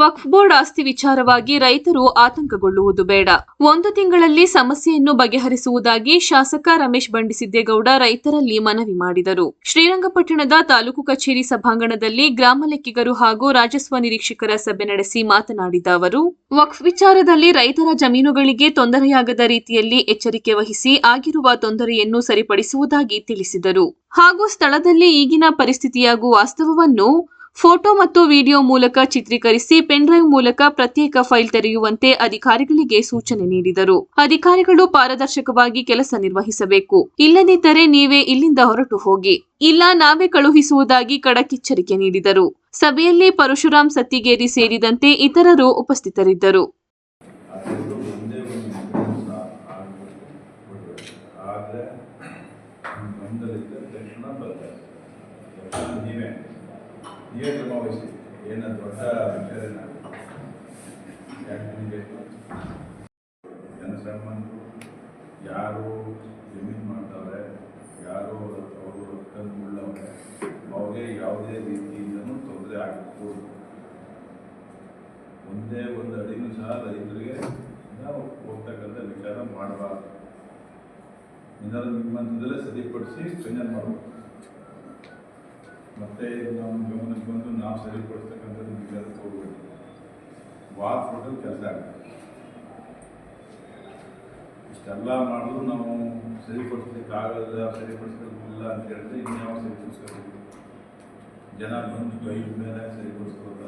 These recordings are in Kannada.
ವಕ್ಫ್ ಬೋರ್ಡ್ ಆಸ್ತಿ ವಿಚಾರವಾಗಿ ರೈತರು ಆತಂಕಗೊಳ್ಳುವುದು ಬೇಡ. ಒಂದು ತಿಂಗಳಲ್ಲಿ ಸಮಸ್ಯೆಯನ್ನು ಬಗೆಹರಿಸುವುದಾಗಿ ಶಾಸಕ ರಮೇಶ್ ಬಂಡಿಸಿದ್ದೇಗೌಡ ರೈತರಲ್ಲಿ ಮನವಿ ಮಾಡಿದರು. ಶ್ರೀರಂಗಪಟ್ಟಣದ ತಾಲೂಕು ಕಚೇರಿ ಸಭಾಂಗಣದಲ್ಲಿ ಗ್ರಾಮ ಲೆಕ್ಕಿಗರು ಹಾಗೂ ರಾಜಸ್ವ ನಿರೀಕ್ಷಕರ ಸಭೆ ನಡೆಸಿ ಮಾತನಾಡಿದ ಅವರು, ವಕ್ಫ್ ವಿಚಾರದಲ್ಲಿ ರೈತರ ಜಮೀನುಗಳಿಗೆ ತೊಂದರೆಯಾಗದ ರೀತಿಯಲ್ಲಿ ಎಚ್ಚರಿಕೆ ವಹಿಸಿ ಆಗಿರುವ ತೊಂದರೆಯನ್ನು ಸರಿಪಡಿಸುವುದಾಗಿ ತಿಳಿಸಿದರು. ಹಾಗೂ ಸ್ಥಳದಲ್ಲಿ ಈಗಿನ ಪರಿಸ್ಥಿತಿಯಾಗುವ ವಾಸ್ತವವನ್ನು ಫೋಟೋ ಮತ್ತು ವಿಡಿಯೋ ಮೂಲಕ ಚಿತ್ರೀಕರಿಸಿ ಪೆನ್ಡ್ರೈವ್ ಮೂಲಕ ಪ್ರತ್ಯೇಕ ಫೈಲ್ ತೆರೆಯುವಂತೆ ಅಧಿಕಾರಿಗಳಿಗೆ ಸೂಚನೆ ನೀಡಿದರು. ಅಧಿಕಾರಿಗಳು ಪಾರದರ್ಶಕವಾಗಿ ಕೆಲಸ ನಿರ್ವಹಿಸಬೇಕು. ಇಲ್ಲದಿದ್ದರೆ ನೀವೇ ಇಲ್ಲಿಂದ ಹೊರಟು ಹೋಗಿ. ಇಲ್ಲ, ನಾವೇ ಕಳುಹಿಸುವುದಾಗಿ ಖಡಕ್ ಎಚ್ಚರಿಕೆ ನೀಡಿದರು. ಸಭೆಯಲ್ಲಿ ಪರಶುರಾಮ್ ಸತ್ತಿಗೇರಿ ಸೇರಿದಂತೆ ಇತರರು ಉಪಸ್ಥಿತರಿದ್ದರು. ನೀವೇ. ನೀವೇ ಕ್ರಮ ವಹಿಸಿ ಏನು ದೊಡ್ಡ ವಿಚಾರನ ಜನಸಾಮಾನ್ಯರು ಯಾರು ಜಮೀನು ಮಾಡ್ತಾರೆ ಯಾರು ಅವರು ಉಳ್ಳವ್ರೆ, ಅವ್ರಿಗೆ ಯಾವುದೇ ರೀತಿಯಿಂದನೂ ತೊಂದರೆ ಆಗಬಹುದು ಒಂದೇ ಒಂದು ಅಡಿನೂ ಸಹ ರೈತರಿಗೆ ನಾವು ಹೋಗ್ತಕ್ಕಂಥ ವಿಚಾರ ಮಾಡಬಾರ್ದು. ಇದನ್ನು ನಿಮ್ಮ ಹಂತದಲ್ಲೇ ಸರಿಪಡಿಸಿ ಫೈನಲ್ ಮಾಡಬೇಕು ಮತ್ತೆ ನಮ್ಮ ಗಮನಕ್ಕೆ ಬಂದು ನಾವು ಸರಿಪಡಿಸ್ತಕ್ಕಂಥದ್ದು ವಿಚಾರಕ್ಕೆ ಹೋಗ್ಬೇಕು ವಾರ್ ಕೊಟ್ಟು ಕೆಲಸ ಆಗ್ತದೆ ಇಷ್ಟೆಲ್ಲ ಮಾಡಲು ನಾವು ಸರಿಪಡಿಸ್ಲಿಕ್ಕಾಗಲ್ಲ ಸರಿಪಡಿಸ್ಲಿಕ್ಕಿಲ್ಲ ಅಂತ ಹೇಳಿದ್ರೆ ಇನ್ಯಾವ ಸರಿಪಡಿಸ್ಕೋಬೇಕು ಜನ ಬಂದು ಕೈ ಮೇಲೆ ಸರಿಪಡಿಸ್ಕೋಲ್ಲ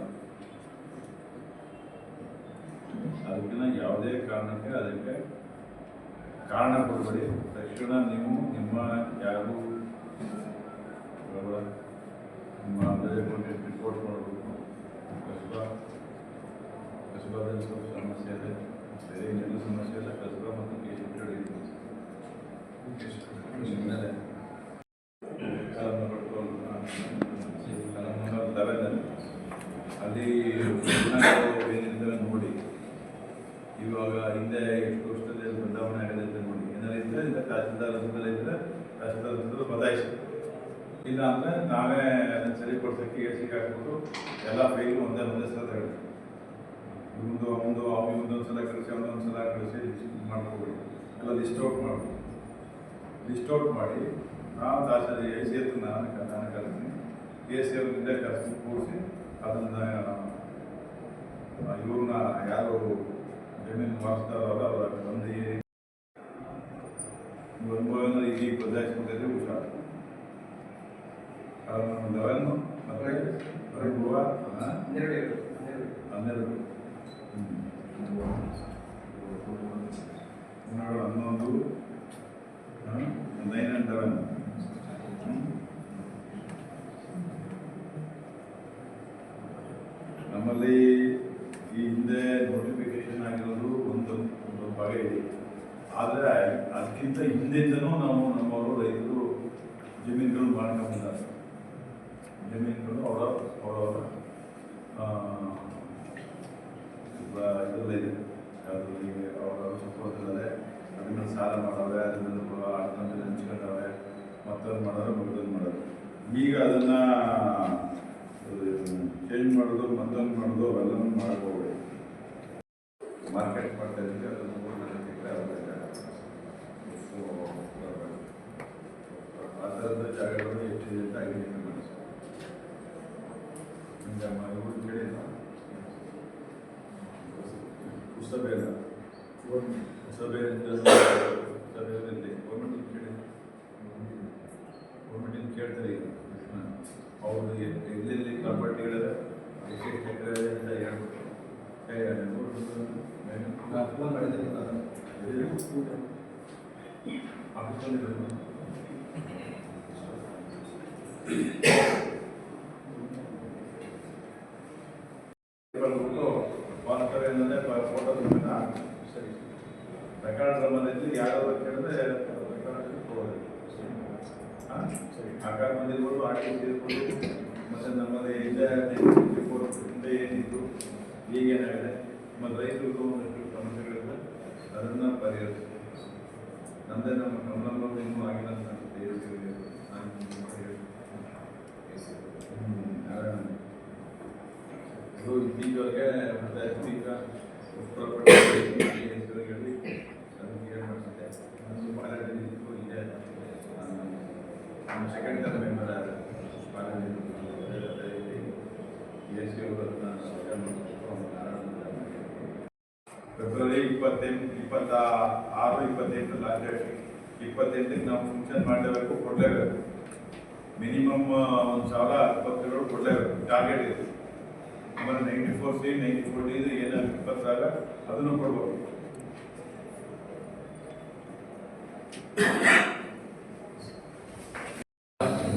ಅದಕ್ಕಿಂತ ಯಾವುದೇ ಕಾರಣಕ್ಕೆ ಅದಕ್ಕೆ ಕಾರಣ ಕೊಡಬೇಡಿ. ತಕ್ಷಣ ನೀವು ನಿಮ್ಮ ಯಾರು ಅವರ ನಿಮ್ಮ ರಿಪೋರ್ಟ್ ಮಾಡಬೇಕು ಕಸಬಾ ಕಸಬಾದಲ್ಲಿ ಸ್ವಲ್ಪ ಸಮಸ್ಯೆ ಇದೆ ಬೇರೆ ಸಮಸ್ಯೆ ಇಲ್ಲ ಕಸಬಾ ಮತ್ತು ಹಿನ್ನಲೆ ಲೆವೆನಲ್ಲಿ ಅಲ್ಲಿ ಏನಿದ್ದಾವೆ ನೋಡಿ ಇವಾಗ ಹಿಂದೆ ಎಷ್ಟು ವರ್ಷದಲ್ಲಿ ಬದಲಾವಣೆ ಆಗಿದೆ ಅಂತ ನೋಡಿ ಏನಾದ್ರು ಇದ್ದರೆ ಇಲ್ಲ ತಹಸೀಲ್ದಾರ್ ಇದ್ರೆ ತಹಸೀಲ್ದಾರ್ ಹತ್ರ ಬದಲಾಯಿಸಿ ಇಲ್ಲ ಅಂದರೆ ನಾವೇ ಅದನ್ನು ಸರಿಪಡಿಸೋಕ್ಕೆ ಎಸಿಗೆ ಹಾಕ್ಬಿಟ್ಟು ಎಲ್ಲ ಫೈಲು ಒಂದೇ ಒಂದೇ ಸಲ ಹೇಳ್ತೀವಿ ಒಂದು ಒಂದು ಒಂದೊಂದು ಸಲ ಕಳಿಸಿ ಒಂದೊಂದ್ಸಲ ಸಲ ಕಳಿಸಿ ಮಾಡ್ಕೊಬಿಡಿ ಎಲ್ಲ ಲಿಸ್ಟ್ ಔಟ್ ಮಾಡಿ ಲಿಸ್ಟ್ ಔಟ್ ಮಾಡಿ ನಾವು ತಹಸೀಲ್ ಎ ಸಿ ಹತ್ರ ನಾನು ನಾನು ಕಳಿಸ್ತೀನಿ ಎ ಸಿ ಅವರಿಂದ ಕರೆಸಿ ಕೂರಿಸಿ ಅದನ್ನು ಇವ್ರನ್ನ ಯಾರು ಜಮೀನು ಮಾಡಿಸ್ತಾರಲ್ಲ ಅವರ ಬಂದು ಈ ಅನುಭವನ ಈಗ ಬದಲಾಯಿಸ್ಕೊಂಡಿದ್ರೆ ಹುಷಾರು ಲೆವೆನ್ ಮತ್ತೆ ಅನುಭವ ಹನ್ನೆರಡು ಹನ್ನೆರಡು ಹನ್ನೊಂದು ನೈನ್ ಆ್ಯಂಡ್ ಲೆವೆನ್ ನಮ್ಮಲ್ಲಿ ಈ ಹಿಂದೆ ನೋಟಿಫಿಕೇಶನ್ ಆಗಿರೋದು ಒಂದು ಒಂದು ಭಾಗ ಇದೆ. ಆದರೆ ಅದಕ್ಕಿಂತ ಹಿಂದೆಯಿಂದನೂ ನಾವು ನಮ್ಮವರು ರೈತರು ಜಮೀನುಗಳು ಮಾಡ್ಕೊಂಡಿದ್ದಾರೆ ಜಮೀನುಗಳು ಅವರ ಅವರವರ ಇದರಲ್ಲೇ ಇದೆ ಅದರಲ್ಲಿ ಅವರವರ ಸಪೋರ್ಟಲ್ಲೇ ಅದನ್ನ ಸಾಲ ಮಾಡವೆ ಅದನ್ನ ಅರ್ಥದಲ್ಲಿ ಹಂಚ್ಕೊಂಡವೆ ಮತ್ತೊಂದು ಮಾಡೋರು ಮತ್ತೊಂದು ಮಾಡೋದು ಈಗ ಅದನ್ನು ಚೇಂಜ್ ಮಾಡೋದು ಮತ್ತೊಂದು ಮಾಡೋದು ಅವೆಲ್ಲನೂ ಮಾಡ್ಕೋಬೇಡಿ ಮಾರ್ಕೆಟ್ ಮಾಡ್ತಾ ಇದ್ದೀವಿ ಅದನ್ನು ಆ ಥರದ ಜಾಗಗಳು ಹೆಚ್ಚು ಅಂತ ಐಡೆಂಟಿಫೈ ಮಾಡಿಸಿ ನಿಮಗೆ ಇವರು ಕೇಳಿಲ್ಲ ಪುಸ್ತಕ ಇಲ್ಲ ಸಭೆ ಸಭೆಯಲ್ಲಿ ಗೌರ್ಮೆಂಟ್ ಕೇಳಿ ಗೌರ್ಮೆಂಟಿಂದ ಕೇಳ್ತಾರೆ ಈಗ ಅವರು ಎಲ್ಲೆಲ್ಲಿ ಪ್ರಾಪರ್ಟಿಗಳಿದೆ ಎಷ್ಟೆಷ್ಟು ಎಕರೆ ಇದೆ ಅಂತ ಹೇಳ್ಬಿಟ್ಟು ಏ, ನೋಡ್ಬಿಟ್ಟು ಎಲ್ಲಿ? ಆಫೀಸಲ್ಲಿ ವಾಸ್ತವ ಏನಂದ್ರೆ ಫೋಟೋ ಸರಿ. ರೆಕಾರ್ಡ್ ಸಂಬಂಧಿಸಿ ಯಾರಾದ್ರು ಕೇಳಿದ್ರೆ ರೆಕಾರ್ಡ್ ಹಾಂ ಸರಿ. ಆಕಾರ ಬಂದಿರ್ಬೋದು ಆರ್ ತೀರ್ಕೊಂಡು ಮತ್ತು ನಮ್ಮಲ್ಲಿ ಹಿಂದೆ ರಿಪೋರ್ಟ್ ಹಿಂದೆ ಏನಿತ್ತು, ಈಗೇನಾಗಿದೆ? ಮತ್ತು ರೈತರಿಗೂ ಒಂದಷ್ಟು ಸಮಸ್ಯೆಗಳಿದೆ ಅದನ್ನು ಪರಿಹರಿಸಿ ನಂದೇ ನಮ್ಮ ಸಂಬಂಧ ಇನ್ನೂ ಆಗಿಲ್ಲ ಅಂತ ಹೇಳ್ತೀವಿ ಇತ್ತೀಚೆಗೆ ಮತ್ತೆ ಈಗ ಉತ್ತರ ಇದೆ ನಮ್ಮ second term member S C ಅವರನ್ನ ಫೆಬ್ರವರಿ ಇಪ್ಪತ್ತೆಂಟು ಇಪ್ಪತ್ತ ಆರು ಇಪ್ಪತ್ತೆಂಟು ಲಾಸ್ಟ್ ಡೇಟ್ ಇಪ್ಪತ್ತೆಂಟಕ್ಕೆ ನಾವು ಫಂಕ್ಷನ್ ಮಾಡಲೇಬೇಕು ಕೊಡಲೇಬೇಕು ಮಿನಿಮಮ್ ಒಂದು ಸಾವಿರ ಇಪ್ಪತ್ತೇಳು ಕೊಡಲೇಬೇಕು ಟಾರ್ಗೆಟ್ ಇದೆ ಆಮೇಲೆ ninety four C ninety four D ಏನಾದ್ರು ಇಪ್ಪತ್ತಾಗ ಅದನ್ನು ಕೊಡ್ಬೋದು.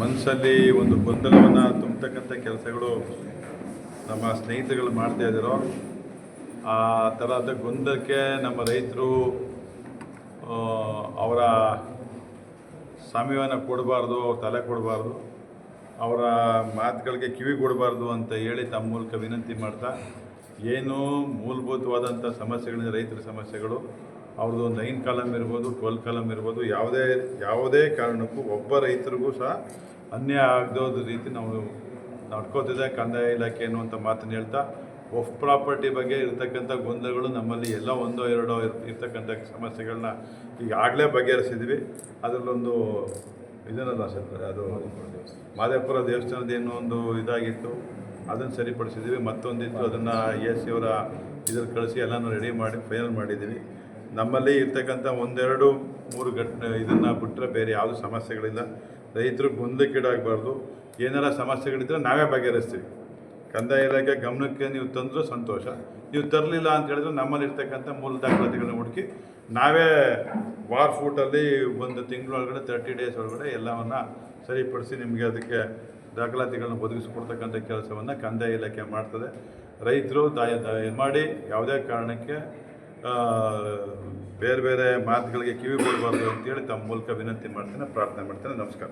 ಮನಸ್ಸಲ್ಲಿ ಒಂದು ಗೊಂದಲವನ್ನು ತುಂಬತಕ್ಕಂಥ ಕೆಲಸಗಳು ನಮ್ಮ ಸ್ನೇಹಿತರುಗಳು ಮಾಡ್ತಾ ಇದ್ದಾರೋ ಆ ಥರದ ಗೊಂದಲಕ್ಕೆ ನಮ್ಮ ರೈತರು ಅವರ ಸಮಯವನ್ನು ಕೊಡಬಾರ್ದು, ತಲೆ ಕೊಡಬಾರ್ದು. ಅವರ ಮಾತುಗಳಿಗೆ ಕಿವಿ ಕೊಡಬಾರ್ದು ಅಂತ ಹೇಳಿ ತಮ್ಮ ಮೂಲಕ ವಿನಂತಿ ಮಾಡ್ತಾ, ಏನು ಮೂಲಭೂತವಾದಂಥ ಸಮಸ್ಯೆಗಳಿಂದ ರೈತರ ಸಮಸ್ಯೆಗಳು, ಅವ್ರದ್ದು ಒಂದು ನೈನ್ ಕಾಲಮ್ ಇರ್ಬೋದು, ಟ್ವೆಲ್ ಕಾಲಮ್ ಇರ್ಬೋದು, ಯಾವುದೇ ಯಾವುದೇ ಕಾರಣಕ್ಕೂ ಒಬ್ಬ ರೈತರಿಗೂ ಸಹ ಅನ್ಯಾಯ ಆಗದೋದ ರೀತಿ ನಾವು ನಡ್ಕೋತಿದೆ, ಕಂದಾಯ ಇಲಾಖೆ ಅನ್ನುವಂಥ ಮಾತನ್ನು ಹೇಳ್ತಾ, ಒಫ್ ಪ್ರಾಪರ್ಟಿ ಬಗ್ಗೆ ಇರ್ತಕ್ಕಂಥ ಗೊಂದಲಗಳು ನಮ್ಮಲ್ಲಿ ಎಲ್ಲ ಒಂದೋ ಎರಡೋ ಇರ್ ಇರ್ತಕ್ಕಂಥ ಸಮಸ್ಯೆಗಳನ್ನ ಈಗಾಗಲೇ ಬಗೆಹರಿಸಿದ್ವಿ. ಅದರಲ್ಲೊಂದು ಇದನ್ನಲ್ಲ ಅದು ಮಾದೇಪುರ ದೇವಸ್ಥಾನದ ಏನೋ ಒಂದು ಇದಾಗಿತ್ತು. ಅದನ್ನು ಸರಿಪಡಿಸಿದ್ದೀವಿ ಮತ್ತೊಂದಿತ್ತು ಅದನ್ನು ಎ ಸಿ ಅವರ ಇದ್ರ ಕಳಿಸಿ ಎಲ್ಲನೂ ರೆಡಿ ಮಾಡಿ ಫೈನಲ್ ಮಾಡಿದ್ದೀವಿ ನಮ್ಮಲ್ಲಿ ಇರ್ತಕ್ಕಂಥ ಒಂದೆರಡು ಮೂರು ಘಟ್ ಇದನ್ನು ಬಿಟ್ಟರೆ ಬೇರೆ ಯಾವುದೂ ಸಮಸ್ಯೆಗಳಿಲ್ಲ. ರೈತರು ಗೊಂದಲಕ್ಕೀಡಾಗಬಾರ್ದು. ಏನಾರ ಸಮಸ್ಯೆಗಳಿದ್ದರೆ ನಾವೇ ಬಗೆಹರಿಸ್ತೀವಿ. ಕಂದಾಯ ಇಲಾಖೆ ಗಮನಕ್ಕೆ ನೀವು ತಂದರೂ ಸಂತೋಷ. ನೀವು ತರಲಿಲ್ಲ ಅಂತ ಹೇಳಿದ್ರೆ ನಮ್ಮಲ್ಲಿ ಇರ್ತಕ್ಕಂಥ ಮೂಲ ದಾಖಲಾತಿಗಳನ್ನ ಹುಡುಕಿ ನಾವೇ ವಾರ್ ಫೂಟಲ್ಲಿ ಒಂದು ತಿಂಗಳೊಳಗಡೆ ತರ್ಟಿ ಡೇಸ್ ಒಳಗಡೆ ಎಲ್ಲವನ್ನು ಸರಿಪಡಿಸಿ ನಿಮಗೆ ಅದಕ್ಕೆ ದಾಖಲಾತಿಗಳನ್ನ ಒದಗಿಸ್ಕೊಡ್ತಕ್ಕಂಥ ಕೆಲಸವನ್ನು ಕಂದಾಯ ಇಲಾಖೆ ಮಾಡ್ತದೆ. ರೈತರು ದಾಯ ಮಾಡಿ ಯಾವುದೇ ಕಾರಣಕ್ಕೆ ಬೇರೆ ಬೇರೆ ಮಾತುಗಳಿಗೆ ಕಿವಿ ಕೊಡಬಾರ್ದು ಅಂತೇಳಿ ತಮ್ಮ ಮೂಲಕ ವಿನಂತಿ ಮಾಡ್ತೇನೆ, ಪ್ರಾರ್ಥನೆ ಮಾಡ್ತೇನೆ. ನಮಸ್ಕಾರ.